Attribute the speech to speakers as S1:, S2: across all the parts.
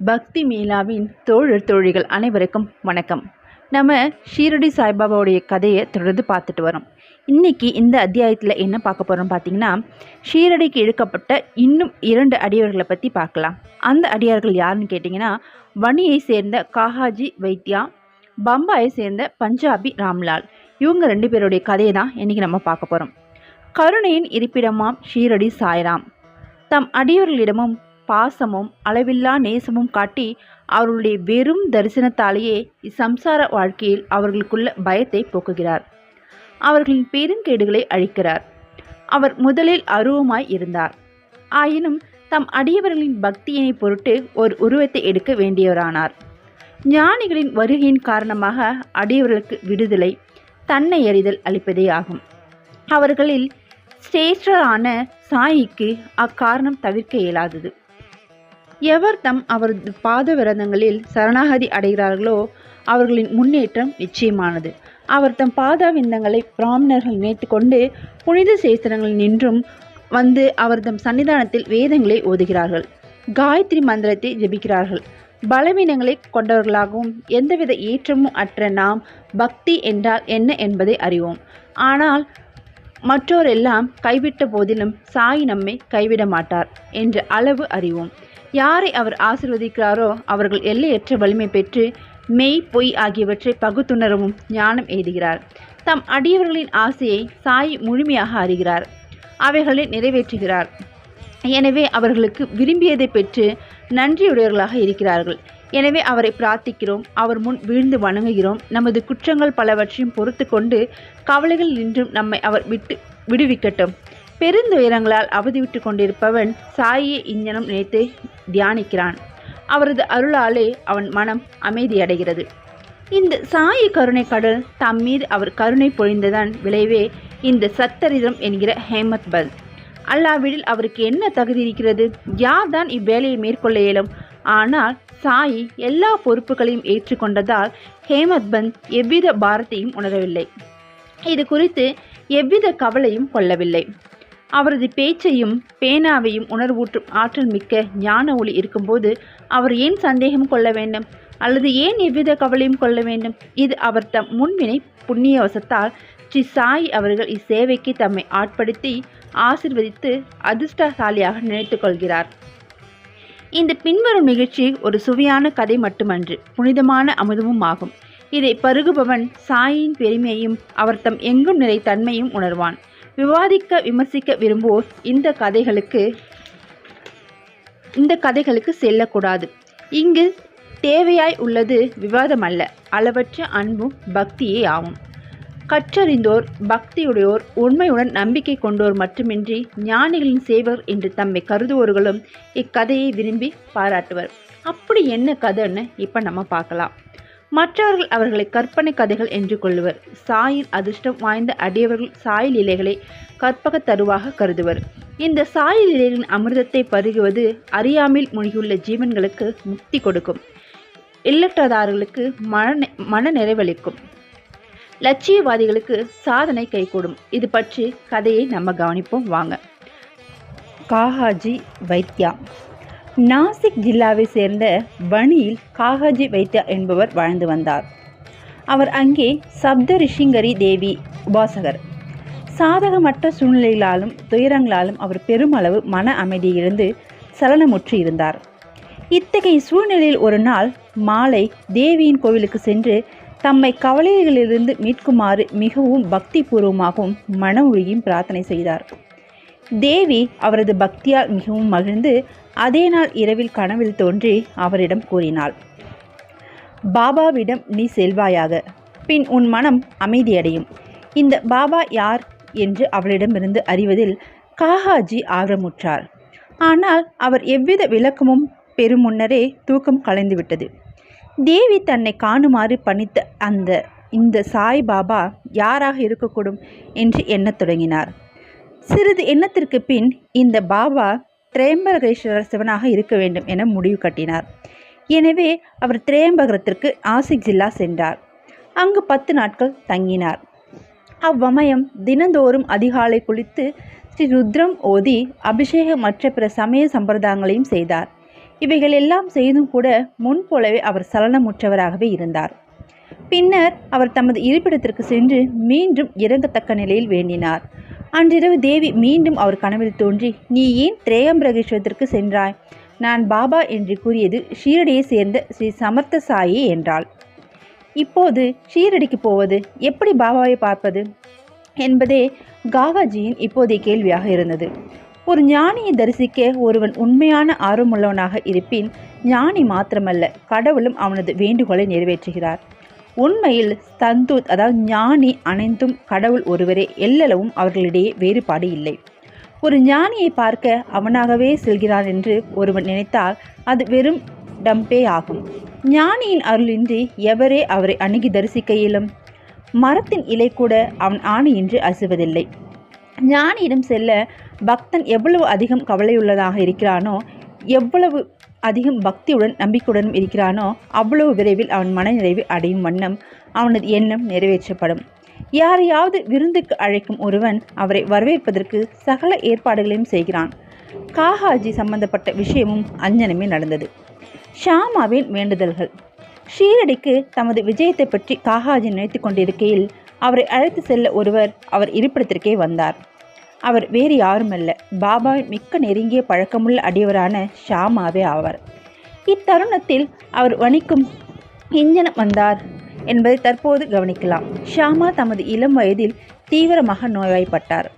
S1: பக்தி மீலாவின் தோழர் தோழிகள் அனைவருக்கும் வணக்கம். நம்ம ஷீரடி சாய்பாபாவுடைய கதையை தொடர்ந்து பார்த்துட்டு வரோம். இன்றைக்கி இந்த அத்தியாயத்தில் என்ன பார்க்க போகிறோம் பார்த்தீங்கன்னா ஷீரடிக்கு இழுக்கப்பட்ட இன்னும் இரண்டு அடியவர்களை பற்றி பார்க்கலாம். அந்த அடியார்கள் யாருன்னு கேட்டிங்கன்னா வணியை சேர்ந்த காஹாஜி வைத்யா பம்பாயை சேர்ந்த பஞ்சாபி ராம்லால். இவங்க ரெண்டு பேருடைய கதையை தான் இன்றைக்கி நம்ம பார்க்க போகிறோம் கருணையின் இருப்பிடமாம் ஷீரடி சாய்ராம். தம் அடியவர்களிடமும் பாசமும் அளவில்லா நேசமும் காட்டி அவர்களுடைய வெறும் தரிசனத்தாலேயே இச்சம்சார வாழ்க்கையில் அவர்களுக்குள்ள பயத்தை போக்குகிறார். அவர்களின் பெருங்கேடுகளை அழிக்கிறார். அவர் முதலில் அருவமாய் இருந்தார். ஆயினும் தம் அடியவர்களின் பக்தியினை பொருட்டு ஒரு உருவத்தை எடுக்க வேண்டியவரானார். ஞானிகளின் வருகையின் காரணமாக அடியவர்களுக்கு விடுதலை தன்னை அறிதல் அளிப்பதே ஆகும். அவர்களில் சிரேஷ்டரான சாயிக்கு அக்காரணம் தவிர்க்க இயலாதது. எவர் தம் அவரது பாத விரதங்களில் சரணாகதி அடைகிறார்களோ அவர்களின் முன்னேற்றம் நிச்சயமானது. அவர் தம் பாதவிந்தங்களை பிராமணர்கள் நினைத்துக்கொண்டு புனித சேஸ்திரங்களில் நின்றும் வந்து அவர் தம் சன்னிதானத்தில் வேதங்களை ஓதுகிறார்கள். காயத்ரி மந்திரத்தை ஜெபிக்கிறார்கள். பலவீனங்களை கொண்டவர்களாகவும் எந்தவித ஏற்றமும் அற்ற நாம் பக்தி என்றால் என்ன என்பதை அறிவோம். ஆனால் மற்றோரெல்லாம் கைவிட்ட போதிலும் சாய் நம்மை கைவிட மாட்டார் என்ற அளவு அறிவோம். யாரை அவர் ஆசிர்வதிக்கிறாரோ அவர்கள் எல்லையற்ற வலிமை பெற்று மெய் பொய் ஆகியவற்றை பகுத்துணரவும் ஞானம் எய்துகிறார் தம் அடியவர்களின் ஆசையை சாய் முழுமையாக அறிகிறார். அவைகளை நிறைவேற்றுகிறார். எனவே அவர்களுக்கு விரும்பியதை பெற்று நன்றியுடையவர்களாக இருக்கிறார்கள். எனவே அவரை பிரார்த்திக்கிறோம். அவர் முன் வீழ்ந்து வணங்குகிறோம். நமது குற்றங்கள் பலவற்றையும் பொறுத்து கொண்டு கவலைகள் நின்றும் நம்மை அவர் விட்டு விடுவிக்கட்டும். பெருந்துயரங்களால் அவதிவிட்டு கொண்டிருப்பவன் சாயியை இஞ்சனம் நினைத்து தியானிக்கிறான். அவரது அருளாலே அவன் மனம் அமைதியடைகிறது. இந்த சாயி கருணை கடல் தம் மீது அவர் கருணை பொழிந்ததன் விளைவே இந்த சத்தரிதம் என்கிற ஹேமத் பல். அல்லாவிடில் அவருக்கு என்ன தகுதி இருக்கிறது? யார் தான் இவ்வேலையை மேற்கொள்ள இயலும்? ஆனால் சாயி எல்லா பொறுப்புகளையும் ஏற்றுக்கொண்டதால் ஹேமத் பந்த் எவ்வித பாரத்தையும் உணரவில்லை. இது குறித்து எவ்வித கவலையும் கொள்ளவில்லை. அவரது பேச்சையும் பேனாவையும் உணர்வூட்டும் ஆற்றல் மிக்க ஞான ஒளி இருக்கும்போது அவர் ஏன் சந்தேகம் கொள்ள வேண்டும்? அல்லது ஏன் எவ்வித கவலையும் கொள்ள வேண்டும்? இது அவர் தம் முன்வினை புண்ணியவசத்தால் ஸ்ரீ சாய் அவர்கள் இச்சேவைக்கு தம்மை ஆட்படுத்தி ஆசிர்வதித்து அதிர்ஷ்டசாலியாக நினைத்து கொள்கிறார். இந்த பின்வரும் நிகழ்ச்சி ஒரு சுவையான கதை மட்டுமன்று புனிதமான அமுதமும் ஆகும். இதை பருகுபவன் சாயின் பெருமையையும் அவர் தம் எங்கும் நிறை தன்மையும் உணர்வான். விவாதிக்க விமர்சிக்க விரும்புவோர் இந்த கதைகளுக்கு இந்த கதைகளுக்கு செல்லக்கூடாது. இங்கு தேவையாய் உள்ளது விவாதம் அல்ல அளவற்ற அன்பும் பக்தியே ஆகும். கற்றறிந்தோர் பக்தியுடையோர் உண்மையுடன் நம்பிக்கை கொண்டோர் மட்டுமின்றி ஞானிகளின் சேவர் என்று தம்மை கருதுவோர்களும் இக்கதையை விரும்பி பாராட்டுவர். அப்படி என்ன கதைன்னு இப்போ நம்ம பார்க்கலாம். மற்றவர்கள் அவர்களை கற்பனை கதைகள் என்று கொள்ளுவர் சாயின் அதிர்ஷ்டம் வாய்ந்த அடியவர்கள் சாயில் இலைகளை கற்பக தருவாக கருதுவர். இந்த சாயில் இலைகளின் அமிர்தத்தை பருகுவது அறியாமல் மூழ்கியுள்ள ஜீவன்களுக்கு முக்தி கொடுக்கும். இல்லற்றதார்களுக்கு மன மன நிறைவளிக்கும். லட்சியவாதிகளுக்கு சாதனை கைகூடும். இது பற்றி கதையை நம்ம கவனிப்போம். வாங்க. காஹாஜி வைத்யா. நாசிக் ஜில்லாவை சேர்ந்த வணியில் காகாஜி வைத்தியா என்பவர் வாழ்ந்து வந்தார். அவர் அங்கே சப்த ரிஷிங்கரி தேவி உபாசகர். சாதகமற்ற சூழ்நிலைகளாலும் துயரங்களாலும் அவர் பெருமளவு மன அமைதியிலிருந்து சலனமுற்று இருந்தார். இத்தகைய சூழ்நிலையில் ஒரு நாள் மாலை தேவியின் கோவிலுக்கு சென்று தம்மை கவலைகளிலிருந்து மீட்குமாறு மிகவும் பக்தி பூர்வமாகவும் மனமொழியும் பிரார்த்தனை செய்தார். தேவி அவரது பக்தியால் மிகவும் மகிழ்ந்து அதே நாள் இரவில் கனவில் தோன்றி அவரிடம் கூறினாள். பாபாவிடம் நீ செல்வாயாக. பின் உன் மனம் அமைதியடையும். இந்த பாபா யார் என்று அவளிடமிருந்து அறிவதில் காஹாஜி ஆர்வமுற்றார். ஆனால் அவர் எவ்வித விளக்கமும் பெரும் முன்னரே தூக்கம் கலைந்துவிட்டது தேவி தன்னை காணுமாறு பணித்த அந்த இந்த சாய் பாபா யாராக இருக்கக்கூடும்? என்று எண்ணத் தொடங்கினார். சிறிது எண்ணத்திற்கு பின் இந்த பாபா திரேம்பகேஸ்வரர் சிவனாக இருக்க வேண்டும் என முடிவு கட்டினார். எனவே அவர் திரேம்பகரத்திற்கு ஆசிக் ஜில்லா சென்றார். அங்கு பத்து நாட்கள் தங்கினார். அவ்வமயம் தினந்தோறும் அதிகாலை குளித்து ஸ்ரீ ருத்ரம் ஓதி அபிஷேகம் மற்ற பிற சமய சம்பிரதாயங்களையும் செய்தார். இவைகள் எல்லாம் செய்தும் கூட முன்போலவே அவர் சலனமுற்றவராகவே இருந்தார். பின்னர் அவர் தமது இருப்பிடத்திற்கு சென்று மீண்டும் இறங்கத்தக்க நிலையில் வேண்டினார். அன்றிரவு தேவி மீண்டும் அவர் கனவில் தோன்றி நீ ஏன் திரேயம்பிரகேஸ்வரத்திற்கு சென்றாய்? நான் பாபா என்று கூறியது ஷீரடியை சேர்ந்த ஸ்ரீ சமர்த்த சாயி என்றாள். இப்போது ஷீரடிக்கு போவது எப்படி பாபாவை பார்ப்பது? என்பதே காவாஜியின் இப்போதைய கேள்வியாக இருந்தது. ஒரு ஞானியை தரிசிக்க ஒருவன் உண்மையான ஆர்வமுள்ளவனாக இருப்பின் ஞானி மாத்திரமல்ல கடவுளும் அவனது வேண்டுகோளை நிறைவேற்றுகிறார். உண்மையில் தந்தூத் அதாவது ஞானி அனைத்தும் கடவுள் ஒருவரே எல்லளவும் அவர்களிடையே வேறுபாடு இல்லை. ஒரு ஞானியை பார்க்க அவனாகவே செல்கிறான் என்று ஒருவன் நினைத்தால் அது வெறும் டம்பே ஆகும். ஞானியின் அருளின்றி எவரே அவரை அணுகி தரிசிக்க இயலும் மரத்தின் இலை கூட அவன் ஆணையின்றி அசுவதில்லை. ஞானியிடம் செல்ல பக்தன் எவ்வளவு அதிகம் கவலையுள்ளதாக இருக்கிறானோ எவ்வளவு அதிகம் பக்தியுடன் நம்பிக்கையுடனும் இருக்கிறானோ அவ்வளவு விரைவில் அவன் மனநிறைவு அடையும் வண்ணம் அவனது எண்ணம் நிறைவேற்றப்படும். யாரையாவது விருந்துக்கு அழைக்கும் ஒருவன் அவரை வரவேற்பதற்கு சகல ஏற்பாடுகளையும் செய்கிறான். காகாஜி சம்பந்தப்பட்ட விஷயமும் அஞ்சனமே நடந்தது. ஷாமாவின் வேண்டுதல்கள். ஷீரடிக்கு தமது விஜயத்தை பற்றி காகாஜி நினைத்து கொண்டிருக்கையில் அவரை அழைத்து செல்ல ஒருவர் அவர் இருப்பிடத்திற்கே வந்தார். அவர் வேறு யாருமல்ல. பாபா மிக்க நெருங்கிய பழக்கமுள்ள அடியவரான ஷாமாவே ஆவார். இத்தருணத்தில் அவர் வணிக்கும் இஞ்சனம் வந்தார் என்பதை தற்போது கவனிக்கலாம். ஷாமா தமது இளம் வயதில் தீவிரமாக நோய்வாய்ப்பட்டார்.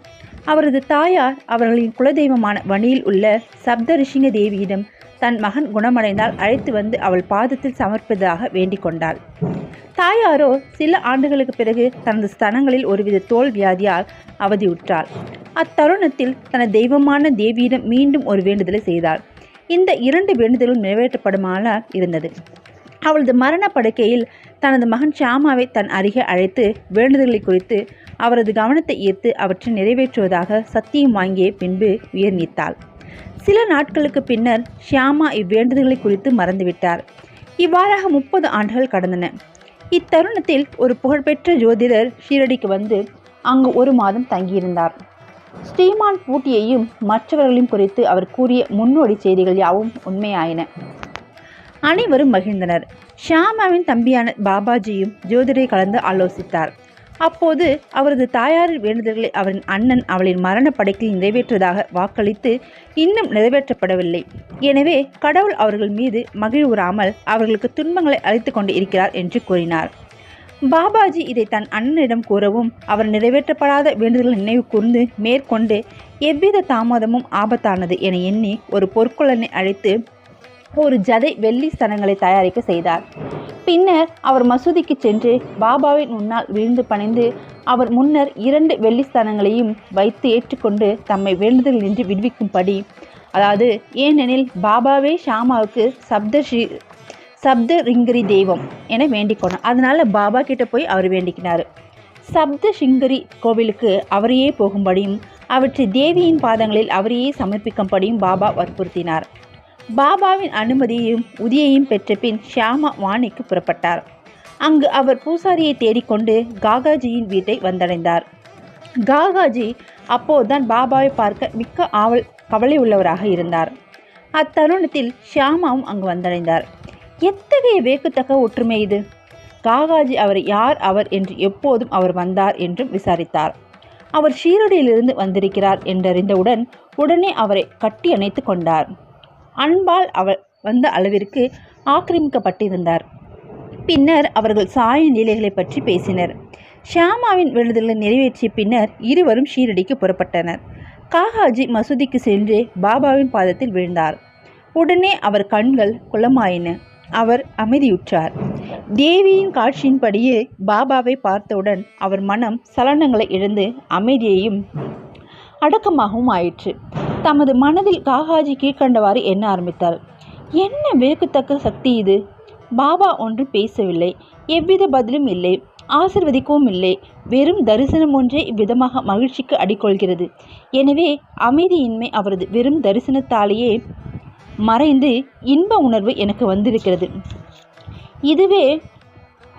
S1: அவரது தாயார் அவர்களின் குலதெய்வமான வணியில் உள்ள சப்த ரிஷிங்க தேவியிடம் தன் மகன் குணமடைந்தால் அழைத்து வந்து அவள் பாதத்தில் சமர்ப்பதாக வேண்டிக் கொண்டாள். தாயாரோ சில ஆண்டுகளுக்கு பிறகு தனது ஸ்தனங்களில் ஒருவித தோல் வியாதியால் அவதியுற்றாள். அத்தருணத்தில் தனது தெய்வமான தேவியிடம் மீண்டும் ஒரு வேண்டுதலை செய்தாள். இந்த இரண்டு வேண்டுதலும் நிறைவேற்றப்படுமானால் இருந்தது. அவளது மரண படுக்கையில் தனது மகன் ஷியாமாவை தன் அருகே அழைத்து வேண்டுதல்களை குறித்து அவரது கவனத்தை ஈர்த்து அவற்றை நிறைவேற்றுவதாக சத்தியம் வாங்கிய பின்பு உயிர் நீத்தாள். சில நாட்களுக்கு பின்னர் ஷியாமா இவ்வேண்டுதல்களை குறித்து மறந்துவிட்டார். இவ்வாறாக முப்பது ஆண்டுகள் கடந்தன. இத்தருணத்தில் ஒரு புகழ்பெற்ற ஜோதிடர் ஷீரடிக்கு வந்து அங்கு ஒரு மாதம் தங்கியிருந்தார். ஸ்ரீமான் பூட்டியையும் மற்றவர்களையும் குறித்து அவர் கூறிய முன்னோடி செய்திகள் யாவும் உண்மையாயின. அனைவரும் மகிழ்ந்தனர். ஷியாமாவின் தம்பியான பாபாஜியும் ஜோதிடரை கலந்து ஆலோசித்தார். அப்போது அவரது தாயாரின் வேண்டுதல்களை அவரின் அண்ணன் அவளின் மரண படைக்கில் நிறைவேற்றதாக வாக்களித்து இன்னும் நிறைவேற்றப்படவில்லை. எனவே கடவுள் அவர்கள் மீது மகிழ்வுறாமல் அவர்களுக்கு துன்பங்களை அளித்து கொண்டு இருக்கிறார் என்று கூறினார். பாபாஜி இதை தன் அண்ணனிடம் கூறவும் அவர் நிறைவேற்றப்படாத வேண்டுதல் நினைவு கூர்ந்து மேற்கொண்டு எவ்வித தாமதமும் ஆபத்தானது என எண்ணி ஒரு பொற்கொள்ளனை அழைத்து ஒரு ஜதை வெள்ளி சனங்களை தயாரிக்க செய்தார். பின்னர் அவர் மசூதிக்கு சென்று பாபாவின் முன்னால் விழுந்து பணிந்து அவர் முன்னர் இரண்டு வெள்ளி ஸ்தானங்களையும் வைத்து ஏற்றுக்கொண்டு தம்மை வேண்டுதல் நின்று விடுவிக்கும்படி அதாவது ஏனெனில் பாபாவே ஷாமாவுக்கு சப்தஸ்ரீ சப்த ரிங்கரி தெய்வம் என வேண்டிக்கணும் அதனால் பாபா கிட்டே போய் அவர் வேண்டிக்கினார். சப்த சிங்கரி கோவிலுக்கு அவரையே போகும்படியும் அவற்றை தேவியின் பாதங்களில் அவரையே சமர்ப்பிக்கும்படியும் பாபா வற்புறுத்தினார். பாபாவின் அனுமதியையும் உதியையும் பெற்ற பின் ஷியாமா வாணிக்கு புறப்பட்டார். அங்கு அவர் பூசாரியை தேடிக்கொண்டு காகாஜியின் வீட்டை வந்தடைந்தார். காகாஜி அப்போதுதான் பாபாவை பார்க்க மிக்க ஆவல் கவலை உள்ளவராக இருந்தார். அத்தருணத்தில் ஷியாமாவும் அங்கு வந்தடைந்தார். எத்தகைய வேக்குத்தக்க ஒற்றுமை இது? காகாஜி அவர் யார் அவர் என்று எப்போதும் அவர் வந்தார் என்றும் விசாரித்தார். அவர் ஷீரடியிலிருந்து வந்திருக்கிறார் என்றறிந்தவுடன் உடனே அவரை கட்டி அணைத்து கொண்டார். அன்பால் அவர் வந்த அளவிற்கு ஆக்கிரமிக்கப்பட்டிருந்தார். பின்னர் அவர்கள் சாய நிலைகளை பற்றி பேசினர். ஷியாமாவின் விருதுகளை நிறைவேற்றிய பின்னர் இருவரும் ஷீரடிக்கு புறப்பட்டனர். காகாஜி மசூதிக்கு சென்று பாபாவின் பாதத்தில் விழுந்தார். உடனே அவர் கண்கள் குளமாயின. அவர் அமைதியுற்றார். தேவியின் காட்சியின்படியே பாபாவை பார்த்தவுடன் அவர் மனம் சலனங்களை இழந்து அமைதியையும் அடக்கமாகவும் ஆயிற்று. தமது மனதில் காகாஜி கீழ்கண்டவாறு எண்ண ஆரம்பித்தார் என்ன வியக்கத்தக்க சக்தி இது? பாபா ஒன்றும் பேசவில்லை. எவ்வித பதிலும் இல்லை. ஆசிர்வதிக்கவும் இல்லை. வெறும் தரிசனம் ஒன்றே இவ்விதமாக மகிழ்ச்சிக்கு அடிக்கொள்கிறது. எனவே அமைதியின்மை அவரது வெறும் தரிசனத்தாலேயே மறைந்து இன்ப உணர்வு எனக்கு வந்திருக்கிறது. இதுவே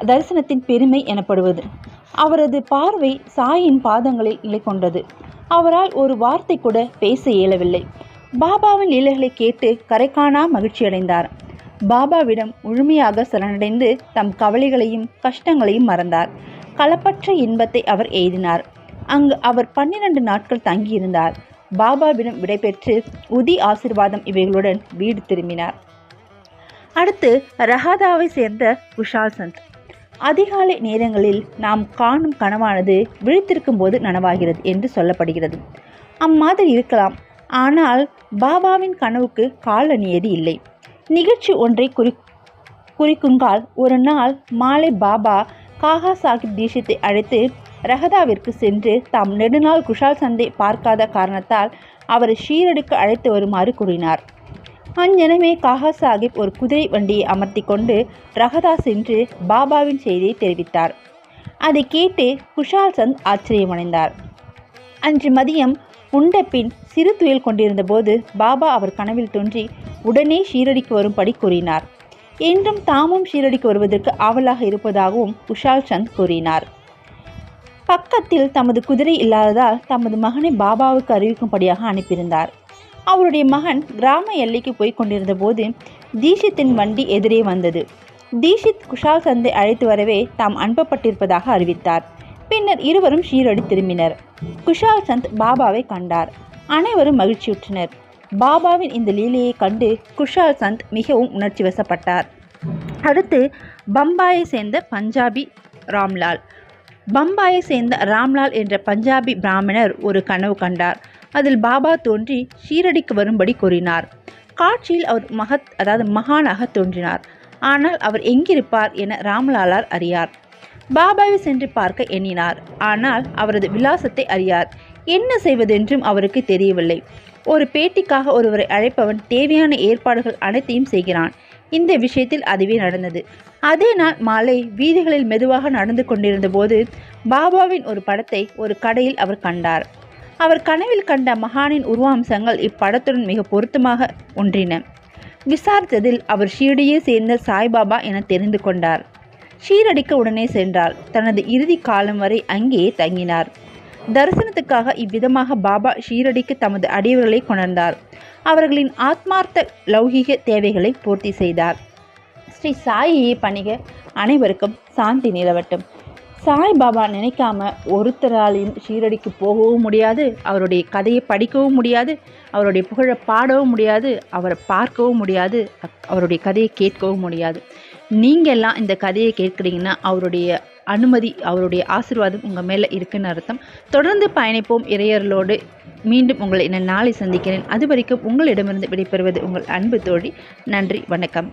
S1: தரிசனத்தின் பெருமை எனப்படுவது. அவரது பார்வை சாயின் பாதங்களில் நிலை கொண்டது அவரால் ஒரு வார்த்தை கூட பேச இயலவில்லை. பாபாவின் லீலைகளை கேட்டு கரைக்காணா மகிழ்ச்சியடைந்தார் பாபாவிடம் முழுமையாக சரணடைந்து தம் கவலைகளையும் கஷ்டங்களையும் மறந்தார். களப்பற்ற இன்பத்தை அவர் எய்தினார். அங்கு அவர் பன்னிரண்டு நாட்கள் தங்கியிருந்தார். பாபாவிடம் விடைபெற்று உதி ஆசிர்வாதம் இவைகளுடன் வீடு திரும்பினார். அடுத்து ரஹாதாவை சேர்ந்த குஷால் சந்த். அதிகாலை நேரங்களில் நாம் காணும் கனவானது விழித்திருக்கும் போது நனவாகிறது என்று சொல்லப்படுகிறது. அம்மாதிரி இருக்கலாம். ஆனால் பாபாவின் கனவுக்கு கால நியதி இல்லை. நிகழ்ச்சி ஒன்றை குறி குறிக்குங்கால் ஒரு நாள் மாலை பாபா காகா சாஹிப் தீஷித்தை அழைத்து ரஹதாவிற்கு சென்று தாம் நெடுநாள் குஷால் சந்தை பார்க்காத காரணத்தால் அவரை ஷீரடிக்கு அழைத்து வருமாறு கூறினார். அஞ்சனமே காகா சாஹிப் ஒரு குதிரை வண்டியை அமர்த்தி கொண்டு ரகதா சென்று பாபாவின் செய்தியை தெரிவித்தார். அதை கேட்டு குஷால் சந்த் ஆச்சரியமடைந்தார். அன்று மதியம் உண்ட பின் சிறு துயில் கொண்டிருந்த போது பாபா அவர் கனவில் தோன்றி உடனே ஷீரடிக்கு வரும்படி கூறினார். என்றும் தாமும் ஷீரடிக்கு வருவதற்கு ஆவலாக இருப்பதாகவும் குஷால் சந்த் கூறினார். பக்கத்தில் தமது குதிரை இல்லாததால் தமது மகனை பாபாவுக்கு அறிவிக்கும்படியாக அனுப்பியிருந்தார். அவருடைய மகன் கிராம எல்லைக்கு போய் கொண்டிருந்த போது தீஷித்தின் வண்டி எதிரே வந்தது. தீஷித் குஷால் சந்தை அழைத்து வரவே தாம் அனுப்பப்பட்டிருப்பதாக அறிவித்தார். பின்னர் இருவரும் ஷீரடி திரும்பினர். குஷால் சந்த் பாபாவை கண்டார். அனைவரும் மகிழ்ச்சியுற்றனர். பாபாவின் இந்த லீலையை கண்டு குஷால் சந்த் மிகவும் உணர்ச்சி வசப்பட்டார். அடுத்து பம்பாயை சேர்ந்த பஞ்சாபி ராம்லால். பம்பாயை சேர்ந்த ராம்லால் என்ற பஞ்சாபி பிராமணர் ஒரு கனவு கண்டார். அதில் பாபா தோன்றி ஷீரடிக்கு வரும்படி கூறினார். காட்சியில் அவர் மகத் அதாவது மகானாக தோன்றினார். ஆனால் அவர் எங்கிருப்பார் என ராம்லாலார் அறியார். பாபாவை சென்று பார்க்க எண்ணினார். ஆனால் அவரது விலாசத்தை அறியார். என்ன செய்வதென்றும் அவருக்கு தெரியவில்லை. ஒரு பேட்டிக்காக ஒருவரை அழைப்பவன் தேவையான ஏற்பாடுகள் அனைத்தையும் செய்கிறான். இந்த விஷயத்தில் அதுவே நடந்தது. அதே நாள் மாலை வீதிகளில் மெதுவாக நடந்து கொண்டிருந்த போது பாபாவின் ஒரு படத்தை ஒரு கடையில் அவர் கண்டார். அவர் கனவில் கண்ட மகானின் உருவாம்சங்கள் இப்படத்துடன் மிக பொருத்தமாக ஒன்றின. விசாரித்ததில் அவர் ஷீரடியை சேர்ந்த சாய்பாபா என தெரிந்து கொண்டார். ஷீரடிக்கு உடனே சென்றார். தனது இறுதி காலம் வரை அங்கேயே தங்கினார். தரிசனத்துக்காக இவ்விதமாக பாபா ஷீரடிக்கு தமது அடியவர்களை கொணர்ந்தார். அவர்களின் ஆத்மார்த்த லௌகிக தேவைகளை பூர்த்தி செய்தார். ஸ்ரீ சாயியை பணிக அனைவருக்கும் சாந்தி நிலவட்டும். சாய்பாபா நினைக்காம ஒருத்தராலையும் ஷீரடிக்கு போகவும் முடியாது அவருடைய கதையை படிக்கவும் முடியாது அவருடைய புகழை பாடவும் முடியாது அவரை பார்க்கவும் முடியாது அவருடைய கதையை கேட்கவும் முடியாது. நீங்கள் எல்லாம் இந்த கதையை கேட்குறீங்கன்னா அவருடைய அனுமதி அவருடைய ஆசிர்வாதம் உங்கள் மேலே இருக்குன்னு அர்த்தம். தொடர்ந்து பயணிப்போம் இறையர்களோடு. மீண்டும் உங்களை நான் நாளை சந்திக்கிறேன். அது வரைக்கும் உங்களிடமிருந்து விடைபெறுவது உங்கள் அன்பு தோழி. நன்றி வணக்கம்.